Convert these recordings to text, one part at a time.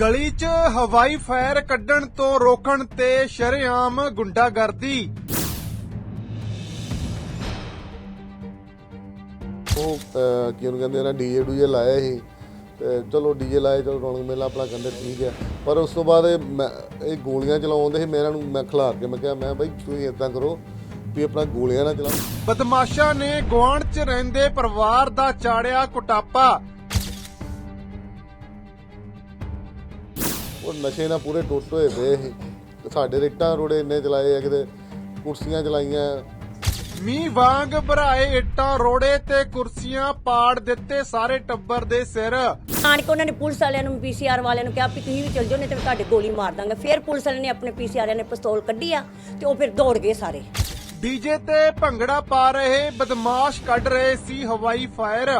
ਗਲੀ 'ਚ ਹਵਾਈ ਫਾਇਰ ਕੱਢਣ ਤੋਂ ਰੋਕਣ ਤੇ ਸ਼ਰੇਆਮ ਗੁੰਡਾਗਰਦੀ। ਉਹ ਅਹ, ਕੀ ਉਹਨੂੰ ਕਹਿੰਦੇ ਆ ਨਾ ਡੀਜੇ ਡੂਜੇ ਲਾਇਆ ਸੀ। ਤੇ ਚਲੋ ਡੀਜੇ ਲਾਏ ਚਲੋ ਰੌਣਕ ਮੇਲਾ ਆਪਣਾ ਕਹਿੰਦੇ ਠੀਕ ਹੈ ਪਰ ਉਸ ਤੋਂ ਬਾਅਦ ਇਹ ਮੈਂ- ਇਹ ਗੋਲੀਆਂ ਚਲਾਉਂਦੇ ਸੀ ਮੈਂ ਇਹਨਾਂ ਨੂੰ ਮੈਂ ਖਿਲਾਰ ਕੇ ਮੈਂ ਕਿਹਾ ਮੈਂ ਬਾਈ ਤੁਸੀਂ ਇਦਾਂ ਕਰੋ ਵੀ ਆਪਣਾ ਗੋਲੀਆਂ ਨਾ ਚਲਾਓ। ਬਦਮਾਸ਼ਾਂ ਨੇ ਗੁਆਂਢ 'ਚ ਰਹਿੰਦੇ ਪਰਿਵਾਰ ਦਾ ਚਾੜਿਆ ਕੁਟਾਪਾ। ਉਹ ਨਸ਼ੇ ਨਾਲ ਪੂਰੇ ਟੁੱਟ ਹੋਏ ਪਏ ਸੀ। ਸਾਡੇ ਰਿੱਟਾਂ ਰੋੜੇ ਇੰਨੇ ਚਲਾਏ ਆ ਕਿਤੇ ਕੁਰਸੀਆਂ ਚਲਾਈਆਂ। ਮੀਂਹ ਵਾਂਗ ਭਰਾਏ ਇੱਟਾਂ ਰੋੜੇ ਤੇ ਕੁਰਸੀਆਂ ਪਾੜ ਦਿੱਤੇ ਸਾਰੇ ਟੱਬਰ ਦੇ ਸਿਰ। ਆਣ ਕੇ ਉਹਨਾਂ ਨੇ ਪੁਲਿਸ ਵਾਲਿਆਂ ਨੂੰ ਪੀਸੀਆਰ ਵਾਲਿਆਂ ਨੂੰ ਕਿਹਾ ਵੀ ਤੁਸੀਂ ਵੀ ਚੱਲ ਜਾਓ ਨਹੀਂ ਤੇ ਮੈਂ ਤੁਹਾਡੇ ਗੋਲੀ ਮਾਰ ਦਾਂਗਾ। ਫਿਰ ਪੁਲਿਸ ਵਾਲਿਆਂ ਨੇ ਆਪਣੇ ਪੀਸੀਆਰ ਵਾਲਿਆਂ ਨੇ ਪਿਸਤੌਲ ਕੱਢੀ ਆ ਤੇ ਉਹ ਫਿਰ ਦੌੜ ਗਏ ਸਾਰੇ। ਡੀਜੇ ਤੇ ਭੰਗੜਾ ਪਾ ਰਹੇ ਬਦਮਾਸ਼ ਕੱਢ ਰਹੇ ਸੀ ਹਵਾਈ ਫਾਇਰ।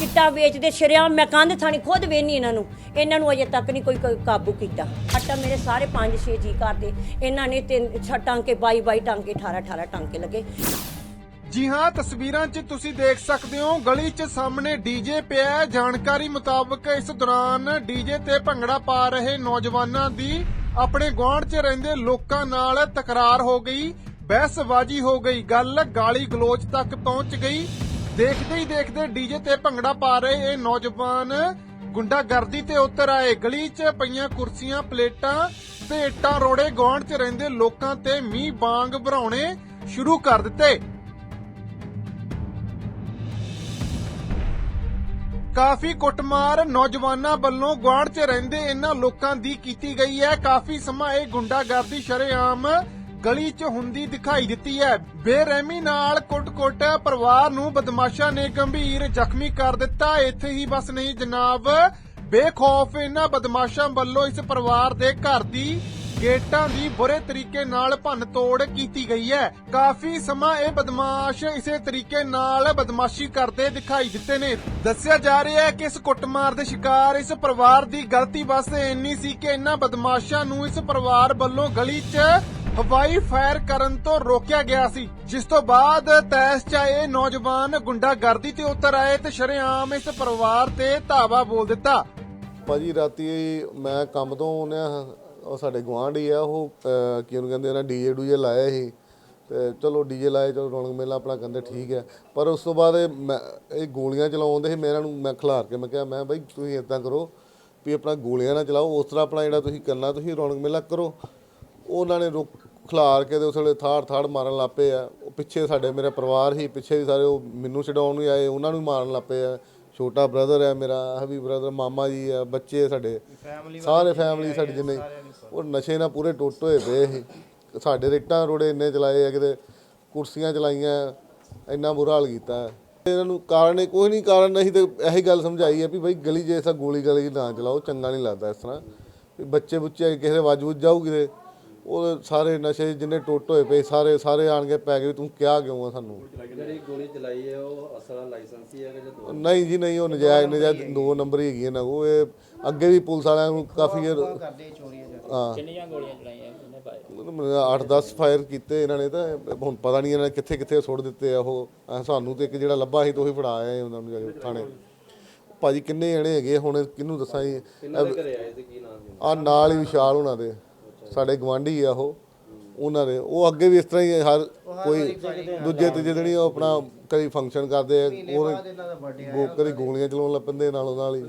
ਚਿੱਟਾ ਵੇਚਦੇ ਸ਼ਰਿਆਮ, ਮੈਂ ਕੰਧ ਥਾਣੀ ਖੁਦ ਵੇਨੀ ਇਹਨਾਂ ਨੂੰ। ਇਹਨਾਂ ਨੂੰ ਅਜੇ ਤੱਕ ਨਹੀਂ ਕੋਈ ਕੋਈ ਕਾਬੂ ਕੀਤਾ। ਆਟਾ ਮੇਰੇ ਸਾਰੇ 5-6 ਜੀ ਕਰਦੇ ਇਹਨਾਂ ਨੇ ਤਿੰਨ ਛ ਟਾਂਕੇ 22-22 ਟਾਂਕੇ 18-18 ਟਾਂਕੇ ਲੱਗੇ। ਜੀ ਹਾਂ, ਤਸਵੀਰਾਂ 'ਚ ਤੁਸੀਂ ਦੇਖ ਸਕਦੇ ਹੋ, ਗਲੀ 'ਚ ਸਾਹਮਣੇ ਡੀਜੇ ਪਿਆ ਹੈ। ਜਾਣਕਾਰੀ ਮੁਤਾਬਕ ਇਸ ਦੌਰਾਨ ਡੀਜੇ ਤੇ ਭੰਗੜਾ ਪਾ ਰਹੇ ਨੌਜਵਾਨਾਂ ਦੀ ਆਪਣੇ ਗੁਆਂਢ 'ਚ ਰਹਿੰਦੇ ਲੋਕਾਂ ਨਾਲ ਤਕਰਾਰ ਹੋ ਗਈ, ਬਹਿਸਬਾਜ਼ੀ ਹੋ ਗਈ। ਗੱਲ ਗਾਲੀ ਗਲੋਚ ਤੱਕ ਪਹੁੰਚ ਗਈ। ਦੇਖਦੇ ਹੀ ਦੇਖਦੇ ਡੀਜੇ ਤੇ ਭੰਗੜਾ ਪਾ ਰਹੇ ਇਹ ਨੌਜਵਾਨ ਗੁੰਡਾਗਰਦੀ ਤੇ ਉਤਰ ਆਏ। ਗਲੀ 'ਚ ਪਈਆਂ ਕੁਰਸੀਆਂ, ਪਲੇਟਾਂ ਤੇ ਇੱਟਾਂ ਰੋੜੇ ਗੁਆਂਢ 'ਚ ਰਹਿੰਦੇ ਲੋਕਾਂ ਤੇ ਮੀਂਹ ਬਾਂਗ ਭਰਾਉਣੇ ਸ਼ੁਰੂ ਕਰ ਦਿੱਤੇ। ਕਾਫੀ ਕੁੱਟਮਾਰ ਨੌਜਵਾਨਾਂ ਵੱਲੋਂ ਗੁਆਂਢ 'ਚ ਰਹਿੰਦੇ ਇਹਨਾਂ ਲੋਕਾਂ ਦੀ ਕੀਤੀ ਗਈ ਹੈ। ਕਾਫੀ ਸਮਾਂ ਇਹ ਗੁੰਡਾਗਰਦੀ ਸ਼ਰੇਆਮ ਗਲੀ 'ਚ ਹੁੰਦੀ ਦਿਖਾਈ ਦਿੱਤੀ ਹੈ। ਬੇਰਹਿਮੀ ਨਾਲ ਕੁੱਟ-ਕੁੱਟ ਪਰਿਵਾਰ ਨੂੰ ਬਦਮਾਸ਼ਾਂ ਨੇ ਗੰਭੀਰ ਜ਼ਖਮੀ ਕਰ ਦਿੱਤਾ। ਇੱਥੇ ਹੀ ਬਸ ਨਹੀਂ ਜਨਾਬ, ਬੇਖੌਫ ਇਹਨਾਂ ਬਦਮਾਸ਼ਾਂ ਵੱਲੋਂ ਇਸ ਪਰਿਵਾਰ ਦੇ ਘਰ ਦੀ ਗੇਟਾਂ ਦੀ ਬੁਰੇ ਤਰੀਕੇ ਨਾਲ ਭੰਨ ਤੋੜ ਕੀਤੀ ਗਈ ਹੈ। ਕਾਫੀ ਸਮਾਂ ਇਹ ਬਦਮਾਸ਼ ਇਸੇ ਤਰੀਕੇ ਨਾਲ ਬਦਮਾਸ਼ੀ ਕਰਦੇ ਦਿਖਾਈ ਦਿੱਤੇ ਨੇ। ਦੱਸਿਆ ਜਾ ਰਿਹਾ ਹੈ ਕਿ ਇਸ ਕੁੱਟਮਾਰ ਦੇ ਸ਼ਿਕਾਰ ਇਸ ਪਰਿਵਾਰ ਦੀ ਗਲਤੀ ਬਸ ਇੰਨੀ ਸੀ ਕਿ ਇਹਨਾਂ ਬਦਮਾਸ਼ਾਂ ਨੂੰ ਇਸ ਪਰਿਵਾਰ ਵੱਲੋਂ ਗਲੀ 'ਚ ਹਵਾਈ ਫਾਇਰ ਕਰਨ ਤੋਂ ਰੋਕਿਆ ਗਿਆ ਸੀ। ਜਿਸ ਤੋਂ ਬਾਅਦ ਤੈਸ 'ਚ ਨੌਜਵਾਨ ਗੁੰਡਾਗਰਦੀ ਤੇ ਉਤਰ ਆਏ ਤੇ ਸ਼ਰੇਆਮ ਇਸ ਪਰਿਵਾਰ ਤੇ ਧਾਵਾ ਬੋਲ ਦਿੱਤਾ। ਭਾਜੀ ਰਾਤੀ ਮੈਂ ਕੰਮ ਤੋਂ ਆਉਂਦਿਆਂ ਉਹ ਸਾਡੇ ਗੁਆਂਢੀ ਆ ਉਹ ਅਹ, ਕੀ ਉਹਨੂੰ ਕਹਿੰਦੇ ਆ ਡੀਜੇ ਡੂਜੇ ਲਾਇਆ ਸੀ। ਤੇ ਚਲੋ ਡੀਜੇ ਲਾਏ ਚਲੋ ਰੌਣਕ ਮੇਲਾ ਆਪਣਾ ਕਹਿੰਦੇ ਠੀਕ ਹੈ। ਪਰ ਉਸ ਤੋਂ ਬਾਅਦ ਇਹ ਮੈਂ ਇਹ ਗੋਲੀਆਂ ਚਲਾਉਂਦੇ ਸੀ ਮੇਰਾ ਨੂੰ ਮੈਂ ਖਿਲਾਰ ਕੇ ਮੈਂ ਕਿਹਾ ਮੈਂ ਬਾਈ ਤੁਸੀਂ ਇਦਾਂ ਕਰੋ ਵੀ ਆਪਣਾ ਗੋਲੀਆਂ ਨਾ ਚਲਾਓ ਉਸ ਤਰ੍ਹਾਂ ਆਪਣਾ ਜਿਹੜਾ ਤੁਸੀਂ ਕਰਨਾ ਤੁਸੀਂ ਰੌਣਕ ਮੇਲਾ ਕਰੋ। ਉਹਨਾਂ ਨੇ ਰੁਕ ਖਿਲਾਰ ਕੇ ਤੇ ਉਸ ਵੇਲੇ ਥਾੜ ਥਾੜ ਮਾਰਨ ਲੱਪੇ ਆ। ਉਹ ਪਿੱਛੇ ਸਾਡੇ ਮੇਰਾ ਪਰਿਵਾਰ ਹੀ ਪਿੱਛੇ ਵੀ ਸਾਰੇ ਉਹ ਮੈਨੂੰ ਛਡਾਉਣ ਨੂੰ ਆਏ ਉਹਨਾਂ ਨੂੰ ਮਾਰਨ ਲੱਪੇ ਆ। ਛੋਟਾ ਬ੍ਰਦਰ ਹੈ ਮੇਰਾ ਹਬੀ ਬ੍ਰਦਰ ਮਾਮਾ ਜੀ ਆ ਬੱਚੇ ਸਾਡੇ। ਸਾਰੇ ਫੈਮਿਲੀ ਸਾਡੀ ਜਿੰਨੇ। ਉਹ ਨਸ਼ੇ ਨਾਲ ਪੂਰੇ ਟੁੱਟ ਹੋਏ ਪਏ ਸੀ। ਸਾਡੇ ਰਿੱਟਾਂ ਰੋੜੇ ਇੰਨੇ ਚਲਾਏ ਆ ਕਿਤੇ ਕੁਰਸੀਆਂ ਚਲਾਈਆਂ ਇੰਨਾ ਬੁਰਾ ਹਾਲ ਕੀਤਾ। ਇਹਨਾਂ ਨੂੰ ਕਾਰਨ ਕੋਈ ਨਹੀਂ ਕਾਰਨ ਨਹੀਂ ਤੇ ਇਹੀ ਗੱਲ ਸਮਝਾਈ ਹੈ ਵੀ ਬਈ ਗਲੀ ਜੈਸਾ ਗੋਲੀ ਗਲੀ ਨਾ ਚਲਾਓ ਚੰਗਾ ਨਹੀਂ ਲੱਗਦਾ ਇਸ ਤਰ੍ਹਾਂ। ਵੀ ਬੱਚੇ ਬੁੱਚੇ ਕਿਸੇ ਦੇ ਵੱਜ ਵੁੱਜ ਜਾਊਗੀ ਤੇ ਉਹ ਸਾਰੇ ਨਸ਼ੇ ਜਿੰਨੇ ਟੁੱਟ ਹੋਏ ਪਏ ਸਾਰੇ ਸਾਰੇ ਆਣ ਕੇ ਪੈ ਗਏ ਤੂੰ ਕਿਹਾ ਕਿਉਂ ਆ ਸਾਨੂੰ? ਜਿਹੜੀ ਗੋਲੀ ਚਲਾਈ ਹੈ ਉਹ ਅਸਲਾ ਲਾਇਸੈਂਸ ਹੀ ਹੈ ਕਿ ਜਾਂ ਦੋ? ਨਹੀਂ ਜੀ ਨਹੀਂ ਉਹ ਨਜਾਇਜ਼ ਨਜਾਇਜ਼ ਦੋ ਨੰਬਰ ਹੀ ਹੈਗੀਆਂ ਨਾ। ਉਹ ਇਹ ਅੱਗੇ ਵੀ ਪੁਲਿਸ ਵਾਲਿਆਂ ਨੂੰ ਕਾਫੀ ਯਾਰ ਹਾਂ ਕਿੰਨੀਆਂ ਗੋਲੀਆਂ ਚਲਾਈਆਂ ਇਹਨੇ ਭਾਈ? 8-10 ਫਾਇਰ ਕੀਤੇ ਇਹਨਾਂ ਨੇ ਤਾਂ ਹੁਣ ਪਤਾ ਨਹੀਂ ਇਹਨਾਂ ਨੇ ਕਿੱਥੇ ਕਿੱਥੇ ਸੁੱਟ ਦਿੱਤੇ ਆ ਉਹ। ਸਾਨੂੰ ਤੇ ਇੱਕ ਜਿਹੜਾ ਲੱਭਾ ਸੀ ਤੇ ਉਹੀ ਫੜਾ ਆਏ ਉਹਨਾਂ ਨੂੰ ਜਾ ਕੇ ਥਾਣੇ। ਭਾਜੀ ਕਿੰਨੇ ਜਣੇ ਹੈਗੇ ਹੁਣ ਕਿਹਨੂੰ ਦੱਸਾਂ ਜੀ? ਕਿੰਨਾ ਕੀ ਆ ਨਾਲ ਹੀ ਵਿਸ਼ਾਲ ਉਹਨਾਂ ਦੇ। ਸਾਡੇ ਗਵਾਂਢੀ ਆ ਉਹ ਉਹਨਾਂ ਦੇ। ਉਹ ਅੱਗੇ ਵੀ ਇਸ ਤਰ੍ਹਾਂ ਹੀ ਹਰ ਕੋਈ ਦੂਜੇ ਤੀਜੇ ਦਿਨ ਹੀ ਉਹ ਆਪਣਾ ਕਈ ਫੰਕਸ਼ਨ ਕਰਦੇ ਆ ਉਹ ਗੋ- ਕਦੀ ਗੋਲੀਆਂ ਚਲਾਉਣ ਲੱਗ ਪੈਂਦੇ ਨਾਲੋਂ ਨਾਲ ਹੀ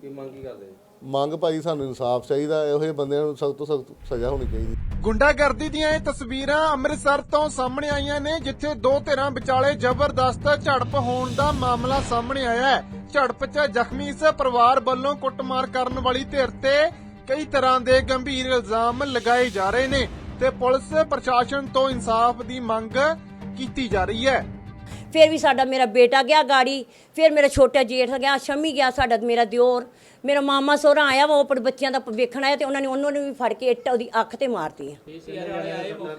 ਕੀ ਮੰਗ ਕੀ ਕਰਦੇ? ਮੰਗ ਭਾਈ ਸਾਨੂੰ ਇਨਸਾਫ ਚਾਹੀਦਾ ਇਹੋ ਜਿਹੇ ਬੰਦਿਆਂ ਨੂੰ ਸਖਤ ਤੋਂ ਸਖਤ ਸਜ਼ਾ ਹੋਣੀ ਚਾਹੀਦੀ। ਗੁੰਡਾਗਰਦੀ ਦੀਆਂ ਇਹ ਤਸਵੀਰਾਂ ਅੰਮ੍ਰਿਤਸਰ ਤੋਂ ਸਾਹਮਣੇ ਆਈਆਂ ਨੇ ਜਿੱਥੇ ਦੋ ਧਿਰਾਂ ਵਿਚਾਲੇ ਜ਼ਬਰਦਸਤ ਝੜਪ ਹੋਣ ਦਾ ਮਾਮਲਾ ਸਾਹਮਣੇ ਆਇਆ ਹੈ। ਝੜਪ 'ਚ ਜ਼ਖਮੀ ਇਸ ਪਰਿਵਾਰ ਵੱਲੋਂ ਕੁੱਟਮਾਰ ਕਰਨ ਵਾਲੀ ਧਿਰ ਤੇ ਕਈ ਤਰ੍ਹਾਂ ਦੇ ਗੰਭੀਰ ਇਲਜ਼ਾਮ ਲਗਾਏ ਜਾ ਰਹੇ ਨੇ ਤੇ ਪੁਲਿਸ ਪ੍ਰਸ਼ਾਸਨ ਤੋਂ ਇਨਸਾਫ ਦੀ ਮੰਗ ਕੀਤੀ ਜਾ ਰਹੀ ਹੈ। ਫਿਰ ਵੀ ਸਾਡਾ ਮੇਰਾ ਬੇਟਾ ਗਿਆ ਗਾੜੀ, ਫਿਰ ਮੇਰਾ ਛੋਟਾ ਜੇਠ ਗਿਆ, ਸ਼ਮੀ ਗਿਆ ਸਾਡਾ, ਮੇਰਾ ਦਿਓਰ। ਮੇਰਾ ਮਾਮਾ ਸੋਹਰਾ ਆਇਆ ਵਾ, ਉਹ ਆਪਣੇ ਬੱਚਿਆਂ ਦਾ ਵੇਖਣ ਆਇਆ ਤੇ ਉਹਨਾਂ ਨੇ ਉਹਨਾਂ ਨੂੰ ਵੀ ਫੜ ਕੇ ਇੱਟ ਉਹਦੀ ਅੱਖ ਤੇ ਮਾਰਤੀ ਆ।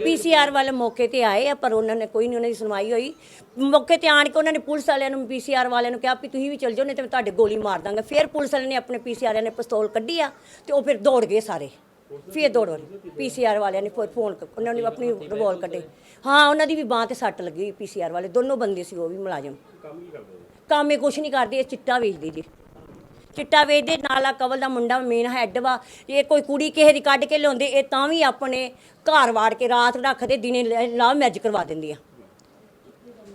ਪੀਸੀਆਰ ਵਾਲੇ ਮੌਕੇ ਤੇ ਆਏ ਆ, ਪਰ ਉਹਨਾਂ ਨੇ ਕੋਈ ਨਹੀਂ, ਉਹਨਾਂ ਦੀ ਸੁਣਵਾਈ ਹੋਈ। ਮੌਕੇ ਤੇ ਆਣ ਕੇ ਉਹਨਾਂ ਨੇ ਪੁਲਿਸ ਵਾਲਿਆਂ ਨੂੰ ਪੀਸੀਆਰ ਵਾਲਿਆਂ ਨੂੰ ਕਿਹਾ ਵੀ ਤੁਸੀਂ ਵੀ ਚੱਲ ਜਾਓ, ਨਹੀਂ ਤੇ ਮੈਂ ਤੁਹਾਡੇ ਗੋਲੀ ਮਾਰ ਦਾਂਗਾ। ਫਿਰ ਪੁਲਿਸ ਵਾਲਿਆਂ ਨੇ ਆਪਣੇ ਪੀਸੀਆਰ ਵਾਲਿਆਂ ਨੇ ਪਿਸਤੌਲ ਕੱਢੀ ਆ ਤੇ ਉਹ ਫਿਰ ਦੌੜ ਗਏ ਸਾਰੇ। ਫਿਰ ਦੌੜ ਪੀਸੀਆਰ ਵਾਲਿਆਂ ਨੇ ਫਿਰ ਫੋਨ ਕ- ਉਹਨਾਂ ਨੇ ਆਪਣੀ ਰਿਵੋਲ ਕੱਢੇ। ਹਾਂ, ਉਹਨਾਂ ਦੀ ਵੀ ਬਾਹ ਤੇ ਸੱਟ ਲੱਗੀ ਹੋਈ ਪੀਸੀਆਰ ਵਾਲੇ। ਦੋਨੋਂ ਬੰਦੇ ਸੀ, ਉਹ ਵੀ ਮੁਲਾਜ਼ਮ। ਕੰਮ ਕੀ ਕਰਦੇ ਕੰਮ ਇਹ ਕੁਛ ਨਹੀਂ ਕਰਦੇ, ਇਹ ਚਿੱਟਾ ਵੇਚਦੇ ਜੀ। ਚਿੱਟਾ ਵੇਚਦੇ, ਨਾਲ ਆ ਕਵਲ ਦਾ ਮੁੰਡਾ ਮੇਨ ਹੈੱਡ ਵਾ। ਇਹ ਕੋਈ ਕੁੜੀ ਕਿਸੇ ਦੀ ਕੱਢ ਕੇ ਲਿਆਉਂਦੇ, ਇਹ ਤਾਂ ਵੀ ਆਪਣੇ ਘਰ ਵਾੜ ਕੇ ਰਾਤ ਰੱਖਦੇ, ਦਿਨੇ ਲਾਹ ਮੈਜ ਕਰਵਾ ਦਿੰਦੀ ਆ।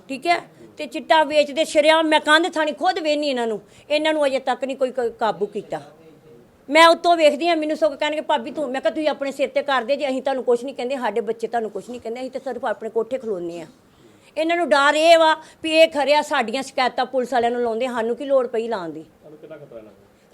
ਠੀਕ ਹੈ? ਤੇ ਚਿੱਟਾ ਵੇਚਦੇ, ਸ਼ਰਿਆਮ ਮੈਂ ਕੰਧ ਥਾਣੀ ਖੁਦ ਵੇਖਣੀ ਇਹਨਾਂ ਨੂੰ। ਇਹਨਾਂ ਨੂੰ ਅਜੇ ਤੱਕ ਨਹੀਂ ਕੋਈ ਕ- ਕਾਬੂ ਕੀਤਾ। ਮੈਂ ਉੱਤੋਂ ਵੇਖਦੀ ਆ ਮੈਨੂੰ ਸਗੋਂ ਕਹਿਣਗੇ ਭਾਬੀ ਤੂੰ ਮੈਂ ਕਿਹਾ ਤੁਸੀਂ ਆਪਣੇ ਸਿਰ ਤੇ ਕਰਦੇ ਜੇ ਅਸੀਂ ਤੁਹਾਨੂੰ ਕੁਝ ਨਹੀਂ ਕਹਿੰਦੇ ਸਾਡੇ ਬੱਚੇ ਤੁਹਾਨੂੰ ਕੁਝ ਨਹੀਂ ਕਹਿੰਦੇ ਅਸੀਂ ਤਾਂ ਸਿਰਫ ਆਪਣੇ ਕੋਠੇ ਖਲੋਨੇ ਆ। ਇਹਨਾਂ ਨੂੰ ਡਰ ਇਹ ਵਾ ਵੀ ਇਹ ਖਰਿਆ ਸਾਡੀਆਂ ਸ਼ਿਕਾਇਤਾਂ ਪੁਲਿਸ ਵਾਲਿਆਂ ਨੂੰ ਲਾਉਂਦੇ ਸਾਨੂੰ ਕੀ ਲੋੜ ਪਈ ਲਾਉਣ ਦੀ?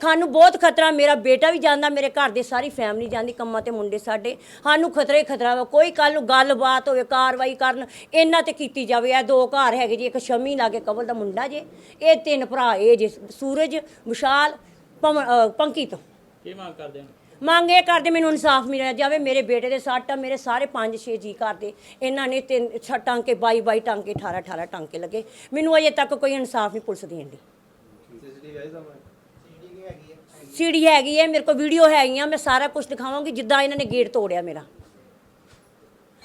ਸਾਨੂੰ ਬਹੁਤ ਖਤਰਾ ਮੇਰਾ ਬੇਟਾ ਵੀ ਜਾਂਦਾ ਮੇਰੇ ਘਰ ਦੇ ਸਾਰੀ ਫੈਮਿਲੀ ਜਾਂਦੀ ਕੰਮਾਂ ਤੇ ਮੁੰਡੇ ਸਾਡੇ। ਸਾਨੂੰ ਖਤਰਾ ਹੀ ਖਤਰਾ ਵਾ ਕੋਈ ਕੱਲ ਨੂੰ ਗੱਲਬਾਤ ਹੋਵੇ ਕਾਰਵਾਈ ਕਰਨ ਇਹਨਾਂ ਤੇ ਕੀਤੀ ਜਾਵੇ। ਇਹ ਦੋ ਘਰ ਹੈਗੇ ਜੀ ਇੱਕ ਸ਼ਮੀ ਲਾਗੇ ਕਬਲ ਦਾ ਮੁੰਡਾ ਜੇ ਇਹ ਤਿੰਨ ਭਰਾ ਇਹ ਜੇ ਸੂਰਜ ਵਿਸ਼ਾਲ ਪਵਨ- ਅਹ ਪੰਕਿਤ। ਕੀ ਮੰਗ ਕਰਦੇ ਹੋ? ਮੰਗ ਇਹ ਕਰਦੇ ਮੈਨੂੰ ਇਨਸਾਫ ਮਿਲਿਆ ਜਾਵੇ ਮੇਰੇ ਬੇਟੇ ਦੇ ਸੱਟ ਆ ਮੇਰੇ ਸਾਰੇ 5-6 ਜੀ ਕਰਦੇ ਇਹਨਾਂ ਨੇ ਤਿੰਨ ਛ- ਟਾਂਕੇ 22-22 ਟਾਂਕੇ 18-18 ਟਾਂਕੇ ਲੱਗੇ। ਮੈਨੂੰ ਅਜੇ ਤੱਕ ਕੋਈ ਇਨਸਾਫ ਨਹੀਂ ਪੁਲਿਸ ਦੇਣ ਦੀ। ਸੀੜੀ ਹੈਗੀ ਹੈ ਮੇਰੇ ਕੋਲ ਵੀਡੀਓ ਹੈਗੀਆਂ ਮੈਂ ਸਾਰਾ ਕੁਝ ਦਿਖਾਵਾਂਗੀ ਜਿੱਦਾਂ ਇਹਨਾਂ ਨੇ ਗੇਟ ਤੋੜਿਆ ਮੇਰਾ।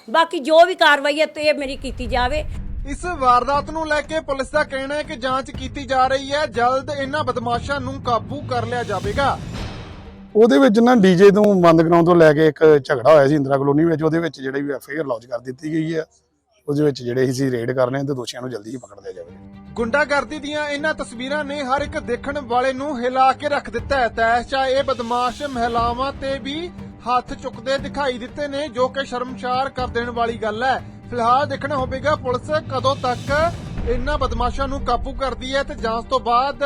ਬਾਕੀ ਜੋ ਵੀ ਕਾਰਵਾਈ ਹੈ ਤੇ ਇਹ ਮੇਰੀ ਕੀਤੀ ਜਾਵੇ। ਇਸ ਵਾਰਦਾਤ ਨੂੰ ਲੈ ਕੇ ਪੁਲਿਸ ਦਾ ਕਹਿਣਾ ਹੈ ਕਿ ਜਾਂਚ ਕੀਤੀ ਜਾ ਰਹੀ ਹੈ ਜਲਦ ਇਹਨਾਂ ਬਦਮਾਸ਼ਾਂ ਨੂੰ ਕਾਬੂ ਕਰ ਲਿਆ ਜਾਵੇਗਾ। ਉਹਦੇ ਵਿੱਚ ਨਾ ਡੀਜੇ ਤੋਂ ਬੰਦ ਕਰਾਉਣ ਤੋਂ ਲੈ ਕੇ ਇੱਕ ਝਗੜਾ ਹੋਇਆ ਸੀ ਇੰਦਰਾ ਕਲੋਨੀ ਵਿੱਚ, ਉਹਦੇ ਵਿੱਚ ਜਿਹੜੇ ਵੀ ਐਫਆਈਆਰ ਲੌਂਚ ਕਰ ਦਿੱਤੀ ਗਈ ਹੈ ਉਹਦੇ ਵਿੱਚ ਜਿਹੜੇ ਅਸੀਂ ਰੇਡ ਕਰ ਤੇ ਦੋਸ਼ੀਆਂ ਨੂੰ ਜਲਦੀ ਹੀ ਪਕੜ ਲਿਆ ਜਾਵੇਗਾ ਗੁੰਡਾਗਰਦੀ ਦੀਆਂ ਇਹਨਾਂ ਤਸਵੀਰਾਂ ਨੇ ਹਰ ਇੱਕ ਦੇਖਣ ਵਾਲੇ ਨੂੰ ਹਿਲਾ ਕੇ ਰੱਖ ਦਿੱਤਾ ਹੈ। ਤੈਸ਼ਾ ਇਹ ਬਦਮਾਸ਼ ਮਹਿਲਾਵਾਂ ਤੇ ਵੀ ਹੱਥ ਚੁੱਕਦੇ ਦਿਖਾਈ ਦਿੱਤੇ ਨੇ, ਜੋ ਕਿ ਸ਼ਰਮਸ਼ਾਰ ਕਰ ਦੇਣ ਵਾਲੀ ਗੱਲ ਹੈ। ਫਿਲਹਾਲ ਦੇਖਣਾ ਹੋਵੇਗਾ ਪੁਲਿਸ ਕਦੋਂ ਤੱਕ ਇਹਨਾਂ ਬਦਮਾਸ਼ਾਂ ਨੂੰ ਕਾਬੂ ਕਰਦੀ ਹੈ ਤੇ ਜਾਂਚ ਤੋਂ ਬਾਅਦ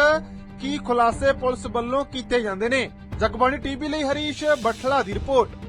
ਕੀ ਖੁਲਾਸੇ ਪੁਲਿਸ ਵੱਲੋਂ ਕੀਤੇ ਜਾਂਦੇ ਨੇ। ਜਗਬਾਣੀ ਟੀਵੀ ਲਈ ਹਰੀਸ਼ ਬਠਲਾ ਦੀ ਰਿਪੋਰਟ।